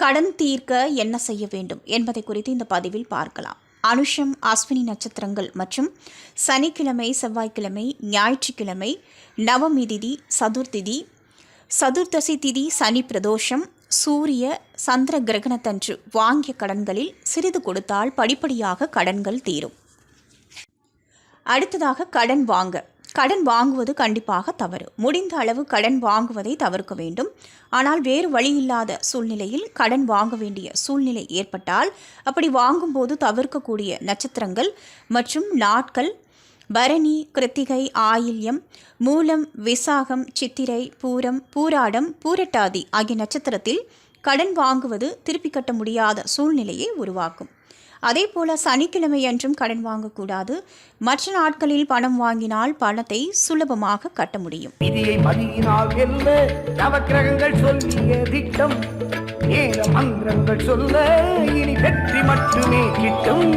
கடன் தீர்க்க என்ன செய்ய வேண்டும் என்பதை குறித்து இந்த பதிவில் பார்க்கலாம். அனுஷம் அஸ்வினி நட்சத்திரங்கள் மற்றும் சனிக்கிழமை செவ்வாய்க்கிழமை ஞாயிற்றுக்கிழமை நவமி திதி சதுர்த்திதி சதுர்தசி திதி சனி பிரதோஷம் சூரிய சந்திர கிரகணத்தன்று வாங்கிய கடன்களில் சிறிது கொடுத்தால் படிப்படியாக கடன்கள் தீரும். அடுத்ததாக கடன் வாங்க. கடன் வாங்குவது கண்டிப்பாக தவறு. முடிந்த அளவு கடன் வாங்குவதை தவிர்க்க வேண்டும். ஆனால் வேறு வழி இல்லாத சூழ்நிலையில் கடன் வாங்க வேண்டிய சூழ்நிலை ஏற்பட்டால் அப்படி வாங்கும்போது தவிர்க்கக்கூடிய நட்சத்திரங்கள் மற்றும் நாட்கள் பரணி கிருத்திகை ஆயில்யம் மூலம் விசாகம் சித்திரை பூரம் பூராடம் பூரட்டாதி ஆகிய நட்சத்திரத்தில் கடன் வாங்குவது திருப்பி கட்ட முடியாத சூழ்நிலையை உருவாக்கும். அதே போல சனிக்கிழமை என்றும் கடன் வாங்கக்கூடாது. மற்ற நாட்களில் பணம் வாங்கினால் பணத்தை சுலபமாக கட்ட முடியும். விதியை மதியினால் வெல்ல நவக்கிரகங்கள் சொல்லிய திட்டம் நேர மந்திரங்கள் சொல்ல இனி வெற்றி மட்டுமே கிட்டும்.